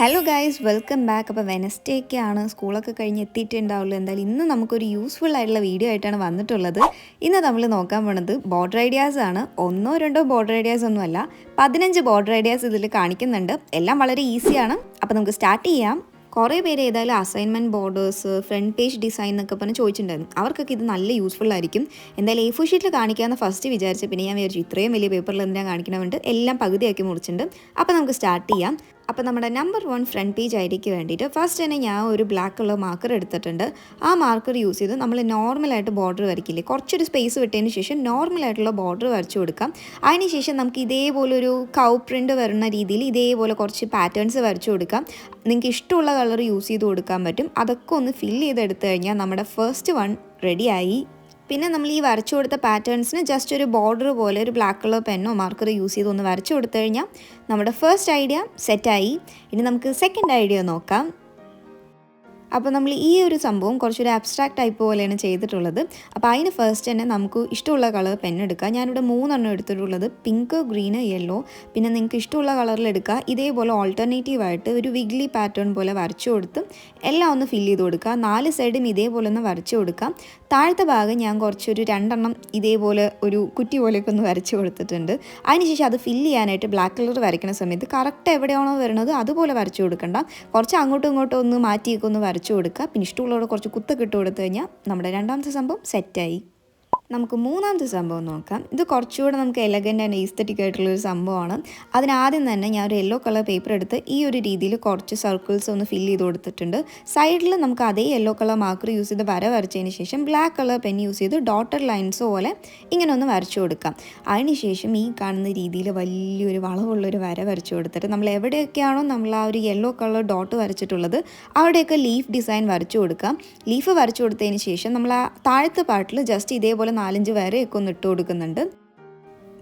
Hello guys welcome back അപ്പോൾ Wednesday ഒക്കെ ആണ് സ്കൂളൊക്കെ കഴിഞ്ഞ് എത്തിയിട്ടുണ്ടാവുള്ളൂ. എന്തായാലും ഇന്ന് നമുക്കൊരു യൂസ്ഫുൾ ആയിട്ടുള്ള വീഡിയോ ആയിട്ടാണ് വന്നിട്ടുള്ളത്. ഇന്ന് നമ്മൾ നോക്കാൻ പോണത് ബോർഡർ ഐഡിയാസ് ആണ്. ഒന്നോ രണ്ടോ ബോർഡർ ഐഡിയാസ് ഒന്നുമല്ല പതിനഞ്ച് ബോർഡർ ഐഡിയാസ് ഇതിൽ കാണിക്കുന്നുണ്ട്. എല്ലാം വളരെ ഈസിയാണ് അപ്പോൾ നമുക്ക് സ്റ്റാർട്ട് ചെയ്യാം. കുറേ പേര് ഏതായാലും assignment borders front page design എന്നൊക്കെ പറഞ്ഞ് ചോദിച്ചിട്ടുണ്ടായിരുന്നു. അവർക്കൊക്കെ ഇത് നല്ല യൂസ്ഫുൾ ആയിരിക്കും. എന്തായാലും എ ഫോർ ഷീറ്റിൽ കാണിക്കാമെന്ന് ഫസ്റ്റ് വിചാരിച്ച് പിന്നെ ഞാൻ വിചാരിച്ചു ഇത്രയും വലിയ പേപ്പറിൽ എന്തിനാണ് കാണിക്കണമെന്നുണ്ട് എല്ലാം പകുതിയാക്കി മുറിച്ചിട്ടുണ്ട്. അപ്പോൾ നമുക്ക് സ്റ്റാർട്ട് ചെയ്യാം. അപ്പോൾ നമ്മുടെ number one front page I ഡിക്ക് വേണ്ടിയിട്ട് ഫസ്റ്റ് തന്നെ ഞാൻ ഒരു ബ്ലാക്ക് കളർ മാർക്കർ എടുത്തിട്ടുണ്ട്. ആ മാർക്കർ യൂസ് ചെയ്ത് നമ്മൾ നോർമലായിട്ട് ബോർഡർ വരയ്ക്കില്ലേ? കുറച്ചൊരു സ്പേസ് വിട്ടതിന് ശേഷം നോർമലായിട്ടുള്ള ബോർഡർ വരച്ചു കൊടുക്കാം. അതിനുശേഷം നമുക്ക് ഇതേപോലെ ഒരു കൗ പ്രിന്റ് വരുന്ന രീതിയിൽ ഇതേപോലെ കുറച്ച് പാറ്റേൺസ് വരച്ചു കൊടുക്കാം. നിങ്ങൾക്ക് ഇഷ്ടമുള്ള കളർ യൂസ് ചെയ്ത് കൊടുക്കാൻ പറ്റും. അതൊക്കെ ഒന്ന് ഫില്ല് ചെയ്തെടുത്തു കഴിഞ്ഞാൽ നമ്മുടെ ഫസ്റ്റ് വൺ റെഡിയായി പിന്നെ നമ്മൾ ഈ വരച്ചു കൊടുത്ത പാറ്റേൺസിന് ജസ്റ്റ് ഒരു ബോർഡർ പോലെ ഒരു ബ്ലാക്ക് കളർ പെന്നോ മാർക്കർ യൂസ് ചെയ്ത് ഒന്ന് വരച്ചു കൊടുത്തു കഴിഞ്ഞാൽ നമ്മുടെ ഫസ്റ്റ് ഐഡിയ സെറ്റായി ഇനി നമുക്ക് സെക്കൻഡ് ഐഡിയ നോക്കാം. അപ്പോൾ നമ്മൾ ഈ ഒരു സംഭവം കുറച്ചൊരു ആബ്സ്ട്രാക്റ്റ് ടൈപ്പ് പോലെയാണ് ചെയ്തിട്ടുള്ളത്. അപ്പോൾ അതിന് ഫസ്റ്റ് തന്നെ നമുക്ക് ഇഷ്ടമുള്ള കളർ പെൻ എടുക്കാം. ഞാനിവിടെ മൂന്നെണ്ണം എടുത്തിട്ടുള്ളത്. പിങ്ക് ഗ്രീന് യെല്ലോ പിന്നെ നിങ്ങൾക്ക് ഇഷ്ടമുള്ള കളറിൽ എടുക്കുക ഇതേപോലെ ഓൾട്ടർനേറ്റീവ് ആയിട്ട് ഒരു വിഗ്ലി പാറ്റേൺ പോലെ വരച്ചു കൊടുത്ത് എല്ലാം ഒന്ന് ഫില്ല് ചെയ്ത് കൊടുക്കുക നാല് സൈഡും ഇതേപോലെ ഒന്ന് വരച്ചു കൊടുക്കാം. താഴത്തെ ഭാഗം ഞാൻ കുറച്ചൊരു രണ്ടെണ്ണം ഇതേപോലെ ഒരു കുറ്റി പോലെയൊക്കെ ഒന്ന് വരച്ചു കൊടുത്തിട്ടുണ്ട്. അതിനുശേഷം അത് ഫില്ല് ചെയ്യാനായിട്ട് ബ്ലാക്ക് കളർ വരയ്ക്കുന്ന സമയത്ത് കറക്റ്റ് എവിടെയാണോ വരുന്നത് അതുപോലെ വരച്ചു കൊടുക്കണ്ട. കുറച്ച് അങ്ങോട്ടും ഇങ്ങോട്ടും ഒന്ന് മാറ്റിയൊക്കെ ഒന്ന് വരച്ചു കൊടുക്കുക. പിന്നെ ഇഷ്ടമുള്ളവരോട് കുറച്ച് കുത്തൊക്കെ ഇട്ട് കൊടുത്തു കഴിഞ്ഞാൽ നമ്മുടെ രണ്ടാമത്തെ സംഭവം സെറ്റായി നമുക്ക് മൂന്നാമത്തെ സംഭവം നോക്കാം. ഇത് കുറച്ചുകൂടെ നമുക്ക് എലഗന്റ് ആൻഡ് ഈസ്തറ്റിക് ആയിട്ടുള്ളൊരു സംഭവമാണ്. അതിനാദ്യം തന്നെ ഞാൻ ഒരു യെല്ലോ കളർ പേപ്പർ എടുത്ത് ഈ ഒരു രീതിയിൽ കുറച്ച് സർക്കിൾസ് ഒന്ന് ഫിൽ ചെയ്ത് കൊടുത്തിട്ടുണ്ട്. സൈഡിൽ നമുക്ക് അതേ യെല്ലോ കളർ മാർക്കർ യൂസ് ചെയ്ത് വര വരച്ചതിന് ശേഷം ബ്ലാക്ക് കളർ പെൻ യൂസ് ചെയ്ത് ഡോട്ടർ ലൈൻസ് പോലെ ഇങ്ങനെ ഒന്ന് വരച്ചു കൊടുക്കാം. അതിനുശേഷം ഈ കാണുന്ന രീതിയിൽ വലിയൊരു വളവുള്ളൊരു വര വരച്ചു കൊടുത്തിട്ട് നമ്മൾ എവിടെയൊക്കെയാണോ നമ്മൾ ആ ഒരു യെല്ലോ കളർ ഡോട്ട് വരച്ചിട്ടുള്ളത് അവിടെയൊക്കെ ലീഫ് ഡിസൈൻ വരച്ചു കൊടുക്കാം. ലീഫ് വരച്ചു കൊടുത്തതിന് ശേഷം നമ്മൾ ആ താഴത്തെ പാർട്ടിൽ ജസ്റ്റ് ഇതേപോലെ നാലഞ്ച് വരയൊക്കെ ഒന്ന് ഇട്ട് കൊടുക്കുന്നുണ്ട്.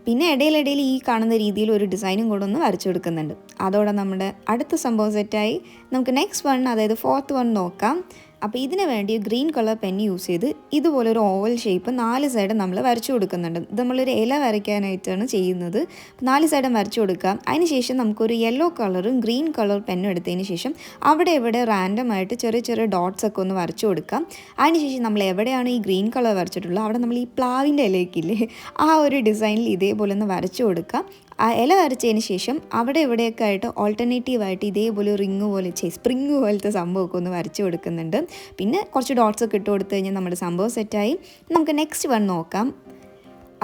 പിന്നെ ഇടയിലിടയിൽ ഈ കാണുന്ന രീതിയിൽ ഒരു ഡിസൈനും കൂടെ ഒന്ന് വരച്ചു കൊടുക്കുന്നുണ്ട്. അതോടെ നമ്മുടെ അടുത്ത സംഭവം സെറ്റായി നമുക്ക് നെക്സ്റ്റ് വൺ അതായത് ഫോർത്ത് വൺ നോക്കാം. അപ്പോൾ ഇതിന് വേണ്ടി ഗ്രീൻ കളർ പെൻ യൂസ് ചെയ്ത് ഇതുപോലെ ഒരു ഓവൽ ഷേപ്പ് നാല് സൈഡും നമ്മൾ വരച്ചു കൊടുക്കുന്നുണ്ട്. ഇത് നമ്മളൊരു ഇല വരയ്ക്കാനായിട്ടാണ് ചെയ്യുന്നത്. നാല് സൈഡും വരച്ചു കൊടുക്കാം അതിനുശേഷം നമുക്കൊരു യെല്ലോ കളറും ഗ്രീൻ കളർ പെന്നും എടുത്തതിന് ശേഷം അവിടെ ഇവിടെ റാൻഡം ആയിട്ട് ചെറിയ ചെറിയ ഡോട്ട്സ് ഒക്കെ ഒന്ന് വരച്ചു കൊടുക്കാം. അതിനുശേഷം നമ്മൾ എവിടെയാണ് ഈ ഗ്രീൻ കളർ വരച്ചിട്ടുള്ളത്? അവിടെ നമ്മൾ ഈ പ്ലാവിന്റെ ഇലയ്ക്കില്ലേ ആ ഒരു ഡിസൈനിൽ ഇതേപോലെ ഒന്ന് വരച്ചു കൊടുക്കാം. ആ ഇല വരച്ചതിന് ശേഷം അവിടെ ഇവിടെയൊക്കെ ആയിട്ട് ഓൾട്ടർനേറ്റീവ് ആയിട്ട് ഇതേപോലെ റിങ് പോലെ ചെയ് സ്പ്രിങ് പോലത്തെ സംഭവമൊക്കെ ഒന്ന് വരച്ച് കൊടുക്കുന്നുണ്ട്. പിന്നെ കുറച്ച് ഡോട്ട്സ് ഒക്കെ ഇട്ട് കൊടുത്തു കഴിഞ്ഞാൽ നമ്മുടെ സംഭവം സെറ്റായി നമുക്ക് നെക്സ്റ്റ് വൺ നോക്കാം.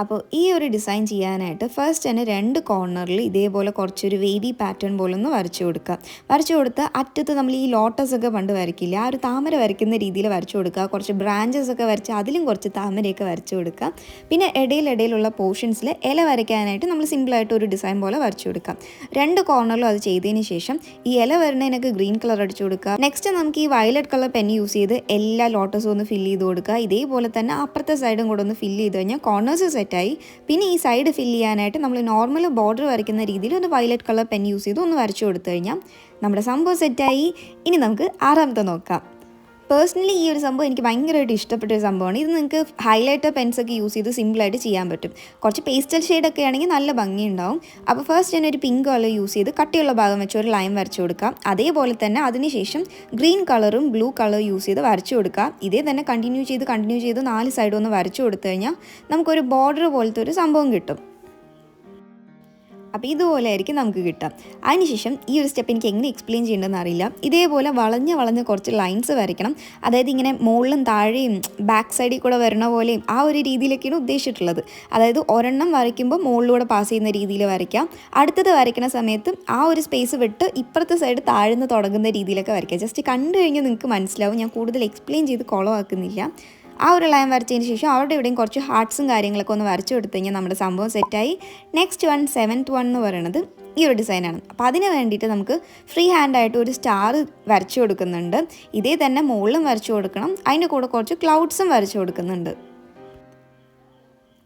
അപ്പോൾ ഈ ഒരു ഡിസൈൻ ചെയ്യാനായിട്ട് ഫസ്റ്റ് തന്നെ രണ്ട് കോർണറിൽ ഇതേപോലെ കുറച്ചൊരു വേവി പാറ്റേൺ പോലെ ഒന്ന് വരച്ചു കൊടുക്കുക. വരച്ചു കൊടുത്ത് അറ്റത്ത് നമ്മൾ ഈ ലോട്ടസ് ഒക്കെ പണ്ട് വരയ്ക്കില്ല ആ ഒരു താമര വരയ്ക്കുന്ന രീതിയിൽ വരച്ചു കൊടുക്കുക. കുറച്ച് ബ്രാഞ്ചസ് ഒക്കെ വരച്ച് അതിലും കുറച്ച് താമരയൊക്കെ വരച്ചു കൊടുക്കുക. പിന്നെ ഇടയിലിടയിലുള്ള പോർഷൻസിൽ ഇല വരയ്ക്കാനായിട്ട് നമ്മൾ സിമ്പിളായിട്ട് ഒരു ഡിസൈൻ പോലെ വരച്ചു കൊടുക്കാം രണ്ട് കോർണറിലും അത് ചെയ്തതിന് ശേഷം ഈ ഇല വരുന്നതിനൊക്കെ ഗ്രീൻ കളർ അടിച്ചു കൊടുക്കുക. നെക്സ്റ്റ് നമുക്ക് ഈ വയലറ്റ് കളർ പെൻ യൂസ് ചെയ്ത് എല്ലാ ലോട്ടസും ഒന്ന് ഫില്ല് ചെയ്ത് കൊടുക്കുക. ഇതേപോലെ തന്നെ അപ്പുറത്തെ സൈഡും കൂടെ ഒന്ന് ഫില്ല് ചെയ്ത് കഴിഞ്ഞാൽ കോർണേഴ്സ് സെറ്റായി. പിന്നെ ഈ സൈഡ് ഫില്ല് ചെയ്യാനായിട്ട് നമ്മൾ നോർമൽ ബോർഡർ വരയ്ക്കുന്ന രീതിയിൽ ഒന്ന് വയലറ്റ് കളർ പെൻ യൂസ് ചെയ്ത് ഒന്ന് വരച്ചു കൊടുത്തു കഴിഞ്ഞാൽ നമ്മുടെ സംഭവം സെറ്റായി ഇനി നമുക്ക് ആറാമത്തെ നോക്കാം. പേഴ്സണലി ഈ ഒരു സംഭവം എനിക്ക് ഭയങ്കരമായിട്ട് ഇഷ്ടപ്പെട്ട ഒരു സംഭവമാണ്. ഇത് നിങ്ങൾക്ക് ഹൈലൈറ്റർ പെൻസൊക്കെ യൂസ് ചെയ്ത് സിമ്പിളായിട്ട് ചെയ്യാൻ പറ്റും. കുറച്ച് പേസ്റ്റൽ ഷെയ്ഡൊക്കെ ആണെങ്കിൽ നല്ല ഭംഗിയുണ്ടാവും. അപ്പോൾ ഫസ്റ്റ് ഞാൻ ഒരു പിങ്ക് കളർ യൂസ് ചെയ്ത് കട്ടിയുള്ള ഭാഗം വെച്ച് ഒരു ലൈൻ വരച്ചു കൊടുക്കാം. അതേപോലെ തന്നെ അതിനുശേഷം ഗ്രീൻ കളറും ബ്ലൂ കളർ യൂസ് ചെയ്ത് വരച്ചു കൊടുക്കുക ഇതേ തന്നെ കണ്ടിന്യൂ ചെയ്ത് കണ്ടിന്യൂ ചെയ്ത് നാല് സൈഡും ഒന്ന് വരച്ചു കൊടുത്തു കഴിഞ്ഞാൽ നമുക്കൊരു ബോർഡർ പോലത്തെ ഒരു സംഭവം കിട്ടും. അപ്പോൾ ഇതുപോലെ ആയിരിക്കും നമുക്ക് കിട്ടുക. അതിനുശേഷം ഈ ഒരു സ്റ്റെപ്പ് എനിക്ക് എങ്ങനെ എക്സ്പ്ലെയിൻ ചെയ്യേണ്ടതെന്ന് അറിയില്ല. ഇതേപോലെ വളഞ്ഞ വളഞ്ഞ കുറച്ച് ലൈൻസ് വരയ്ക്കണം. അതായത് ഇങ്ങനെ മുകളിലും താഴെയും ബാക്ക് സൈഡിൽ കൂടെ വരണ പോലെയും ആ ഒരു രീതിയിലൊക്കെയാണ് ഉദ്ദേശിച്ചിട്ടുള്ളത്. അതായത് ഒരെണ്ണം വരയ്ക്കുമ്പോൾ മുകളിലൂടെ പാസ് ചെയ്യുന്ന രീതിയിൽ വരയ്ക്കാം. അടുത്തത് വരയ്ക്കുന്ന സമയത്ത് ആ ഒരു സ്പേസ് വിട്ട് ഇപ്പുറത്തെ സൈഡ് താഴ്ന്ന് തുടങ്ങുന്ന രീതിയിലൊക്കെ വരയ്ക്കാം. ജസ്റ്റ് കണ്ടു കഴിഞ്ഞാൽ നിങ്ങൾക്ക് മനസ്സിലാവും. ഞാൻ കൂടുതൽ എക്സ്പ്ലെയിൻ ചെയ്ത് കുളമാക്കുന്നില്ല ആ ഒരു ലൈൻ വരച്ചതിന് ശേഷം അവിടെ ഇവിടെയും കുറച്ച് ഹാർട്ട്സും കാര്യങ്ങളൊക്കെ ഒന്ന് വരച്ചു കൊടുത്തു കഴിഞ്ഞാൽ നമ്മുടെ സംഭവം സെറ്റായി. നെക്സ്റ്റ് വൺ സെവൻത്ത് വൺ എന്ന് പറയുന്നത് ഈ ഒരു ഡിസൈനാണ് അപ്പോൾ അതിന് വേണ്ടിയിട്ട് നമുക്ക് ഫ്രീ ഹാൻഡായിട്ട് ഒരു സ്റ്റാർ വരച്ചു കൊടുക്കുന്നുണ്ട്. ഇതേ തന്നെ മുകളിലും വരച്ചു കൊടുക്കണം. അതിന്റെ കൂടെ കുറച്ച് ക്ലൗഡ്സും വരച്ചു കൊടുക്കുന്നുണ്ട്.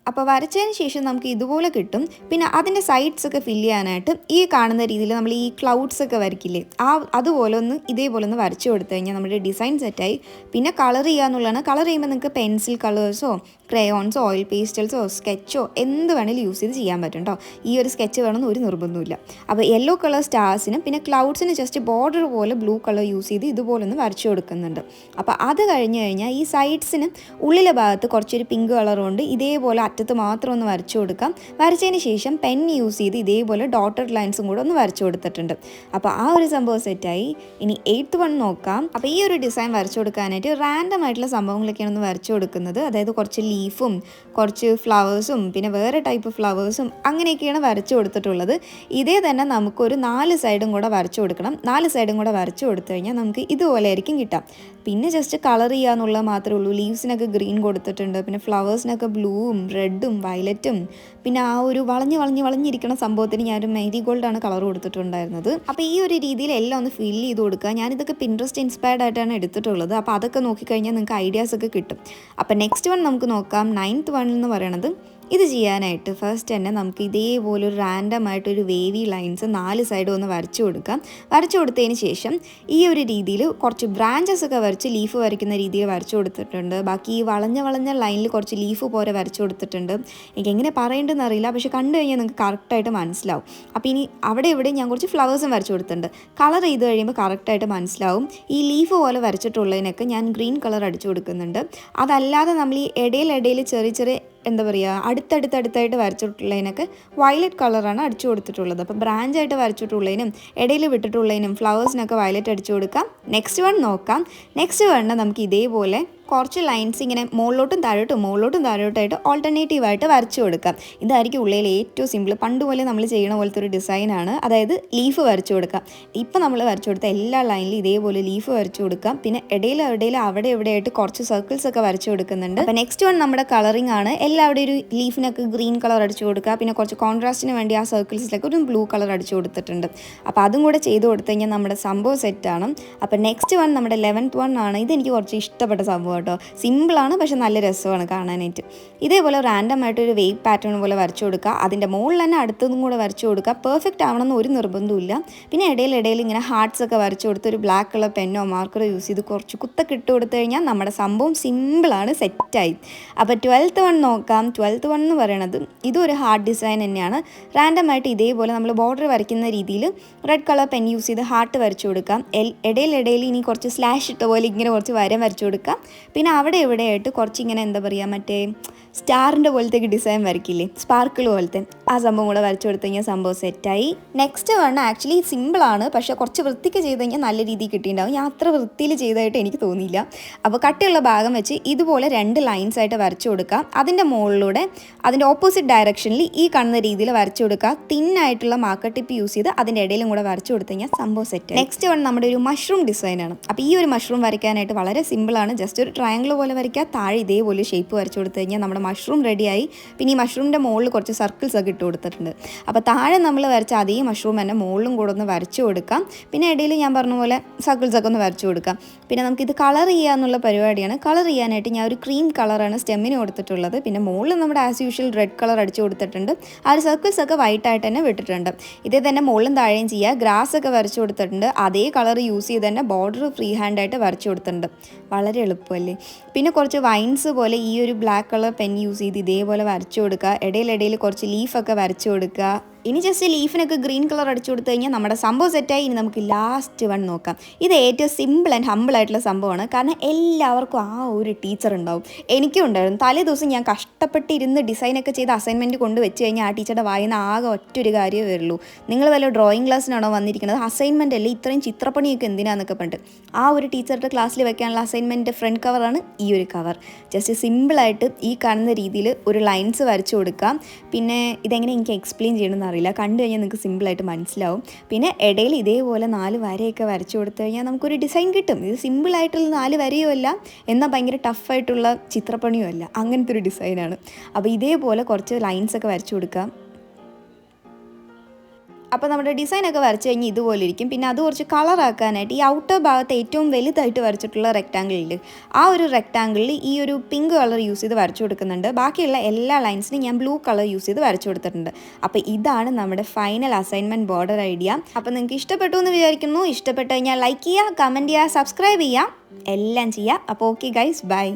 അപ്പോൾ വരച്ചതിന് ശേഷം നമുക്ക് ഇതുപോലെ കിട്ടും. പിന്നെ അതിന്റെ സൈഡ്സ് ഒക്കെ ഫില്ല് ചെയ്യാനായിട്ട് ഈ കാണുന്ന രീതിയിൽ നമ്മൾ ഈ ക്ലൗഡ്സ് ഒക്കെ വരയ്ക്കില്ലേ ആ അതുപോലെ ഒന്ന് ഇതേപോലെ ഒന്ന് വരച്ചു കൊടുത്തു കഴിഞ്ഞാൽ നമ്മുടെ ഡിസൈൻ സെറ്റായി പിന്നെ കളർ ചെയ്യുക എന്നുള്ളതാണ്. കളർ ചെയ്യുമ്പോൾ നിങ്ങൾക്ക് പെൻസിൽ കളേഴ്സോ ക്രയോൺസോ ഓയിൽ പേസ്റ്റൽസോ സ്കെച്ചോ എന്ത് വേണമെങ്കിലും യൂസ് ചെയ്ത് ചെയ്യാൻ പറ്റും കേട്ടോ ഈ ഒരു സ്കെച്ച് വേണമെന്ന് ഒരു നിർബന്ധമില്ല അപ്പോൾ യെല്ലോ കളർ സ്റ്റാർസിനും പിന്നെ ക്ലൗഡ്സിന് ജസ്റ്റ് ബോർഡർ പോലെ ബ്ലൂ കളർ യൂസ് ചെയ്ത് ഇതുപോലെ ഒന്ന് വരച്ചു കൊടുക്കുന്നുണ്ട്. അപ്പോൾ അത് കഴിഞ്ഞ് കഴിഞ്ഞാൽ ഈ സൈഡ്സിന് ഉള്ളിലെ ഭാഗത്ത് കുറച്ചൊരു പിങ്ക് കളർ കൊണ്ട് ഇതേപോലെ അറ്റത്ത് മാത്രം ഒന്ന് വരച്ചു കൊടുക്കാം. വരച്ചതിന് ശേഷം പെൻ യൂസ് ചെയ്ത് ഇതേപോലെ ഡോട്ടഡ് ലൈൻസും കൂടെ ഒന്ന് വരച്ചു കൊടുത്തിട്ടുണ്ട്. അപ്പോൾ ആ ഒരു സംഭവം സെറ്റായി ഇനി എയ്ത്ത് വൺ നോക്കാം. അപ്പോൾ ഈ ഒരു ഡിസൈൻ വരച്ചു കൊടുക്കാനായിട്ട് റാൻഡം ആയിട്ടുള്ള സംഭവങ്ങളൊക്കെയാണ് ഒന്ന് വരച്ചു കൊടുക്കുന്നത്. അതായത് കുറച്ച് ലീഫും കുറച്ച് ഫ്ലവേഴ്സും പിന്നെ വേറെ ടൈപ്പ് ഫ്ലവേഴ്സും അങ്ങനെയൊക്കെയാണ് വരച്ചു കൊടുത്തിട്ടുള്ളത്. ഇതേ തന്നെ നമുക്കൊരു നാല് സൈഡും കൂടെ വരച്ചു കൊടുക്കണം. നാല് സൈഡും കൂടെ വരച്ചു കൊടുത്തു കഴിഞ്ഞാൽ നമുക്ക് ഇതുപോലെ ആയിരിക്കും കിട്ടാം. പിന്നെ ജസ്റ്റ് കളർ ചെയ്യാന്നുള്ളത് മാത്രമേ ഉള്ളൂ. ലീവ്സിനൊക്കെ ഗ്രീൻ കൊടുത്തിട്ടുണ്ട്. പിന്നെ ഫ്ലവേഴ്സിനൊക്കെ ബ്ലൂവും റെഡും വയലറ്റും. പിന്നെ ആ ഒരു വളഞ്ഞ് വളഞ്ഞ് വളഞ്ഞിരിക്കുന്ന സംഭവത്തിന് ഞാനൊരു മെഹദി ഗോൾഡാണ് കളർ കൊടുത്തിട്ടുണ്ടായിരുന്നത്. അപ്പോൾ ഈ ഒരു രീതിയിൽ എല്ലാം ഒന്ന് ഫില്ല് ചെയ്ത് കൊടുക്കുക. ഞാനിതൊക്കെ പിൻട്രസ്റ്റ് ഇൻസ്പയർഡ് ആയിട്ടാണ് എടുത്തിട്ടുള്ളത്. അപ്പോൾ അതൊക്കെ നോക്കിക്കഴിഞ്ഞാൽ നിങ്ങൾക്ക് ഐഡിയാസ് ഒക്കെ കിട്ടും. അപ്പോൾ നെക്സ്റ്റ് വൺ നമുക്ക് നോക്കാം. നയൻത്ത് വൺ എന്ന് പറയണത് ഇത് ചെയ്യാനായിട്ട് ഫസ്റ്റ് തന്നെ നമുക്ക് ഇതേപോലെ ഒരു റാൻഡം ആയിട്ടൊരു വേവി ലൈൻസ് നാല് സൈഡും ഒന്ന് വരച്ചു കൊടുക്കാം. വരച്ചു കൊടുത്തതിന് ശേഷം ഈ ഒരു രീതിയിൽ കുറച്ച് ബ്രാഞ്ചസ് ഒക്കെ വരച്ച് ലീഫ് വരയ്ക്കുന്ന രീതിയിൽ വരച്ചു കൊടുത്തിട്ടുണ്ട്. ബാക്കി ഈ വളഞ്ഞ വളഞ്ഞ ലൈനിൽ കുറച്ച് ലീഫ് പോലെ വരച്ചു കൊടുത്തിട്ടുണ്ട്. എനിക്ക് എങ്ങനെ പറയേണ്ടതെന്ന് അറിയില്ല. പക്ഷേ കണ്ടു കഴിഞ്ഞാൽ നിങ്ങൾക്ക് കറക്റ്റായിട്ട് മനസ്സിലാവും. അപ്പോൾ ഇനി അവിടെ ഇവിടെ ഞാൻ കുറച്ച് ഫ്ലവേഴ്സും വരച്ചു കൊടുത്തിട്ടുണ്ട്. കളർ ചെയ്ത് കഴിയുമ്പോൾ കറക്റ്റായിട്ട് മനസ്സിലാവും. ഈ ലീഫ് പോലെ വരച്ചിട്ടുള്ളതിനൊക്കെ ഞാൻ ഗ്രീൻ കളർ അടിച്ചു കൊടുക്കുന്നുണ്ട്. അതല്ലാതെ നമ്മൾ ഈ ഇടയിൽ ചെറിയ ചെറിയ എന്താ പറയുക അടുത്തടുത്തടുത്തായിട്ട് വരച്ചിട്ടുള്ളതിനൊക്കെ വയലറ്റ് കളറാണ് അടിച്ചു കൊടുത്തിട്ടുള്ളത്. അപ്പോൾ ബ്രാഞ്ചായിട്ട് വരച്ചിട്ടുള്ളതിനും ഇടയിൽ വിട്ടിട്ടുള്ളതിനും ഫ്ലവേഴ്സിനൊക്കെ വയലറ്റ് അടിച്ചു കൊടുക്കാം. നെക്സ്റ്റ് വൺ നോക്കാം. നെക്സ്റ്റ് വണ്ണ് നമുക്ക് ഇതേപോലെ കുറച്ച് ലൈൻസ് ഇങ്ങനെ മുകളിലോട്ടും താഴോട്ടും മുകളിലോട്ടും താഴോട്ടായിട്ട് ഓൾട്ടർനേറ്റീവായിട്ട് വരച്ചു കൊടുക്കാം. ഇതായിരിക്കും ഉള്ളിൽ ഏറ്റവും സിമ്പിൾ പണ്ട് പോലെ നമ്മൾ ചെയ്യണ പോലത്തെ ഒരു ഡിസൈനാണ് അതായത് ലീഫ് വരച്ചു കൊടുക്കാം. ഇപ്പം നമ്മൾ വരച്ചു കൊടുത്ത എല്ലാ ലൈനിലും ഇതേപോലെ ലീഫ് വരച്ചു കൊടുക്കാം. പിന്നെ ഇടയിൽ ഇടയിൽ അവിടെ എവിടെയായിട്ട് കുറച്ച് സർക്കിൾസ് ഒക്കെ വരച്ചു കൊടുക്കുന്നുണ്ട്. അപ്പം നെക്സ്റ്റ് വൺ നമ്മുടെ കളറിംഗ് ആണ്. എല്ലാവിടെ ഒരു ലീഫിനൊക്കെ ഗ്രീൻ കളർ അടിച്ചു കൊടുക്കുക. പിന്നെ കുറച്ച് കോൺട്രാസ്റ്റിന് വേണ്ടി ആ സർക്കിൾസിലൊക്കെ ഒരു ബ്ലൂ കളർ അടിച്ചു കൊടുത്തിട്ടുണ്ട്. അപ്പോൾ അതും കൂടെ ചെയ്ത് കൊടുത്തു കഴിഞ്ഞാൽ നമ്മുടെ സംഭവം സെറ്റാണ് അപ്പം നെക്സ്റ്റ് വൺ നമ്മുടെ ലെവൻത്ത് വൺ ആണ്. ഇതെനിക്ക് കുറച്ച് ഇഷ്ടപ്പെട്ട സംഭവം കേട്ടോ. സിമ്പിളാണ് പക്ഷെ നല്ല രസമാണ് കാണാനായിട്ട്. ഇതേപോലെ റാൻഡം ആയിട്ട് ഒരു വേവ് പാറ്റേൺ പോലെ വരച്ചു കൊടുക്കുക. അതിന്റെ മുകളിൽ തന്നെ അടുത്തതും കൂടെ വരച്ചു കൊടുക്കുക. പെർഫെക്റ്റ് ആവണമെന്ന് ഒരു നിർബന്ധമില്ല പിന്നെ ഇടയിൽ ഇടയിൽ ഇങ്ങനെ ഹാർട്സ് ഒക്കെ വരച്ചു കൊടുത്ത് ഒരു ബ്ലാക്ക് കളർ പെന്നോ മാർക്കറോ യൂസ് ചെയ്ത് കുറച്ച് കുത്തൊക്കെ ഇട്ട് കൊടുത്തു കഴിഞ്ഞാൽ നമ്മുടെ സംഭവം സിമ്പിളാണ് സെറ്റായി അപ്പോൾ ട്വൽത്ത് വൺ നോക്കാം. ട്വൽത്ത് വൺ എന്ന് പറയണത് ഇതും ഒരു ഹാർട്ട് ഡിസൈൻ തന്നെയാണ്. റാൻഡം ആയിട്ട് ഇതേപോലെ നമ്മൾ ബോർഡർ വരയ്ക്കുന്ന രീതിയിൽ റെഡ് കളർ പെൻ യൂസ് ചെയ്ത് ഹാർട്ട് വരച്ചു കൊടുക്കാം. ഇടയിൽ ഇടയിൽ ഇനി കുറച്ച് സ്ലാഷ് ഇട്ട പോലെ ഇങ്ങനെ കുറച്ച് വരം വരച്ചു കൊടുക്കാം. പിന്നെ അവിടെ ഇവിടെയായിട്ട് കുറച്ചിങ്ങനെ എന്താ പറയുക മറ്റേ സ്റ്റാറിന്റെ പോലത്തെ ഡിസൈൻ വരയ്ക്കില്ലേ? സ്പാർക്കിൾ പോലത്തെ. ആ സംഭവം കൂടെ വരച്ചു കൊടുത്തു കഴിഞ്ഞാൽ സംഭവം സെറ്റായി. നെക്സ്റ്റ് വൺ ആക്ച്വലി സിമ്പിളാണ് പക്ഷേ കുറച്ച് വൃത്തിക്ക് ചെയ്ത് കഴിഞ്ഞാൽ നല്ല രീതിയിൽ കിട്ടിയിട്ടുണ്ടാവും. ഞാൻ അത്ര വൃത്തിയിൽ ചെയ്തതായിട്ട് എനിക്ക് തോന്നിയില്ല. അപ്പോൾ കട്ടിയുള്ള ഭാഗം വെച്ച് ഇതുപോലെ രണ്ട് ലൈൻസ് ആയിട്ട് വരച്ചു കൊടുക്കുക അതിന്റെ മുകളിലൂടെ അതിന്റെ ഓപ്പോസിറ്റ് ഡയറക്ഷനിൽ ഈ കാണുന്ന രീതിയിൽ വരച്ചു കൊടുക്കുക. തിന്നായിട്ടുള്ള മാർക്കർ ടിപ്പ് യൂസ് ചെയ്ത് അതിന്റെ ഇടയിലും കൂടെ വരച്ചു കൊടുത്തു കഴിഞ്ഞാൽ സംഭവം സെറ്റ് നെക്സ്റ്റ് വൺ നമ്മുടെ ഒരു മഷ്റൂം ഡിസൈനാണ് അപ്പോൾ ഈ ഒരു മഷ്റൂം വരയ്ക്കാനായിട്ട് വളരെ സിമ്പിളാണ് ജസ്റ്റ് ഒരു ട്രയാങ്കിൾ പോലെ വരയ്ക്കുക. താഴെ ഇതേപോലെ ഷേപ്പ് വരച്ചു കൊടുത്തു കഴിഞ്ഞാൽ നമ്മുടെ മഷ്റൂം റെഡിയായി. പിന്നെ ഈ മഷ്റൂമിന്റെ മുകളിൽ കുറച്ച് സർക്കിൾസ് ഒക്കെ ഇട്ട് കൊടുത്തിട്ടുണ്ട്. അപ്പോൾ താഴെ നമ്മൾ വരച്ച അതേ മഷ്റൂം തന്നെ മുകളിലും കൂടെ ഒന്ന് വരച്ചു കൊടുക്കാം. പിന്നെ ഇടയിൽ ഞാൻ പറഞ്ഞ പോലെ സർക്കിൾസൊക്കെ ഒന്ന് വരച്ചു കൊടുക്കാം. പിന്നെ നമുക്കിത് കളർ ചെയ്യുക എന്നുള്ള പരിപാടിയാണ്. കളർ ചെയ്യാനായിട്ട് ഞാൻ ഒരു ക്രീം കളറാണ് സ്റ്റെമ്മിന് കൊടുത്തിട്ടുള്ളത്. പിന്നെ മുകളിൽ നമ്മുടെ ആസ് യൂഷ്വൽ റെഡ് കളർ അടിച്ചു കൊടുത്തിട്ടുണ്ട്. ആ ഒരു സർക്കിൾസ് ഒക്കെ വൈറ്റ് ആയിട്ട് തന്നെ വിട്ടിട്ടുണ്ട്. ഇതേ തന്നെ മുകളിലും താഴെയും ചെയ്യുക. ഗ്രാസ് ഒക്കെ വരച്ചു കൊടുത്തിട്ടുണ്ട്. അതേ കളർ യൂസ് ചെയ്ത് തന്നെ ബോർഡർ ഫ്രീ ഹാൻഡായിട്ട് വരച്ചു കൊടുത്തിട്ടുണ്ട്. വളരെ എളുപ്പമല്ലേ? പിന്നെ കുറച്ച് വൈൻസ് പോലെ ഈ ഒരു ബ്ലാക്ക് കളർ പെൻ യൂസ് ചെയ്ത് ഇതേപോലെ വരച്ചു കൊടുക്കുക. ഇടയിലിടയിൽ കുറച്ച് ലീഫൊക്കെ വരച്ചു കൊടുക്കുക. ഇനി ജസ്റ്റ് ലീഫിനൊക്കെ ഗ്രീൻ കളർ അടിച്ചു കൊടുത്തു കഴിഞ്ഞാൽ നമ്മുടെ സംഭവം സെറ്റായി ഇനി നമുക്ക് ലാസ്റ്റ് വൺ നോക്കാം. ഇത് ഏറ്റവും സിമ്പിൾ ആൻഡ് ഹമ്പിൾ ആയിട്ടുള്ള സംഭവമാണ്. കാരണം എല്ലാവർക്കും ആ ഒരു ടീച്ചർ ഉണ്ടാവും. എനിക്കും ഉണ്ടായിരുന്നു. തലേ ദിവസം ഞാൻ കഷ്ടപ്പെട്ടിരുന്ന് ഡിസൈനൊക്കെ ചെയ്ത് അസൈൻമെന്റ് കൊണ്ട് വെച്ച് കഴിഞ്ഞാൽ ആ ടീച്ചറുടെ വായിന്ന് ആകെ ഒറ്റൊരു കാര്യമേ വരുള്ളൂ. നിങ്ങൾ വല്ല ഡ്രോയിങ് ക്ലാസ്സിനാണോ വന്നിരിക്കുന്നത്? അസൈൻമെന്റ് അല്ലേ? ഇത്രയും ചിത്രപ്പണിയൊക്കെ എന്തിനാന്നൊക്കെ പറഞ്ഞിട്ട്. ആ ഒരു ടീച്ചറുടെ ക്ലാസ്സിൽ വെക്കാനുള്ള അസൈൻമെന്റ് ഫ്രണ്ട് കവറാണ് ഈ ഒരു കവർ ജസ്റ്റ് സിമ്പിളായിട്ട് ഈ കാണുന്ന രീതിയിൽ ഒരു ലൈൻസ് വരച്ചു കൊടുക്കാം. പിന്നെ ഇതെങ്ങനെ എനിക്ക് എക്സ്പ്ലെയിൻ ചെയ്യണമെന്ന് അറിയില്ല. കണ്ടു കഴിഞ്ഞാൽ നിങ്ങൾക്ക് സിമ്പിളായിട്ട് മനസ്സിലാവും. പിന്നെ ഇടയിൽ ഇതേപോലെ നാല് വരയൊക്കെ വരച്ചു കൊടുത്തു കഴിഞ്ഞാൽ നമുക്കൊരു ഡിസൈൻ കിട്ടും. ഇത് സിമ്പിളായിട്ടുള്ള നാല് വരയോ അല്ല എന്നാൽ ഭയങ്കര ടഫായിട്ടുള്ള ചിത്രപ്പണിയോ അല്ല. അങ്ങനത്തെ ഒരു ഡിസൈനാണ്. അപ്പോൾ ഇതേപോലെ കുറച്ച് ലൈൻസൊക്കെ വരച്ചു കൊടുക്കാം. അപ്പോൾ നമ്മുടെ ഡിസൈനൊക്കെ വരച്ച് കഴിഞ്ഞ് ഇതുപോലെ ഇരിക്കും. പിന്നെ അത് കുറച്ച് കളറാക്കാനായിട്ട് ഈ ഔട്ടർ ഭാഗത്ത് ഏറ്റവും വലുതായിട്ട് വരച്ചിട്ടുള്ള റെക്റ്റാങ്കിളിൽ ആ ഒരു റെക്റ്റാങ്കിളിൽ ഈ ഒരു പിങ്ക് കളർ യൂസ് ചെയ്ത് വരച്ചു കൊടുക്കുന്നുണ്ട്. ബാക്കിയുള്ള എല്ലാ ലൈൻസിനും ഞാൻ ബ്ലൂ കളർ യൂസ് ചെയ്ത് വരച്ചു കൊടുത്തിട്ടുണ്ട്. അപ്പോൾ ഇതാണ് നമ്മുടെ ഫൈനൽ അസൈൻമെന്റ് ബോർഡർ ഐഡിയ അപ്പോൾ നിങ്ങൾക്ക് ഇഷ്ടപ്പെട്ടു എന്ന് വിചാരിക്കുന്നു. ഇഷ്ടപ്പെട്ടു കഴിഞ്ഞാൽ ലൈക്ക് ചെയ്യുക കമന്റ് ചെയ്യുക സബ്സ്ക്രൈബ് ചെയ്യുക. എല്ലാം ചെയ്യുക. അപ്പോൾ ഓക്കെ ഗൈസ് ബൈ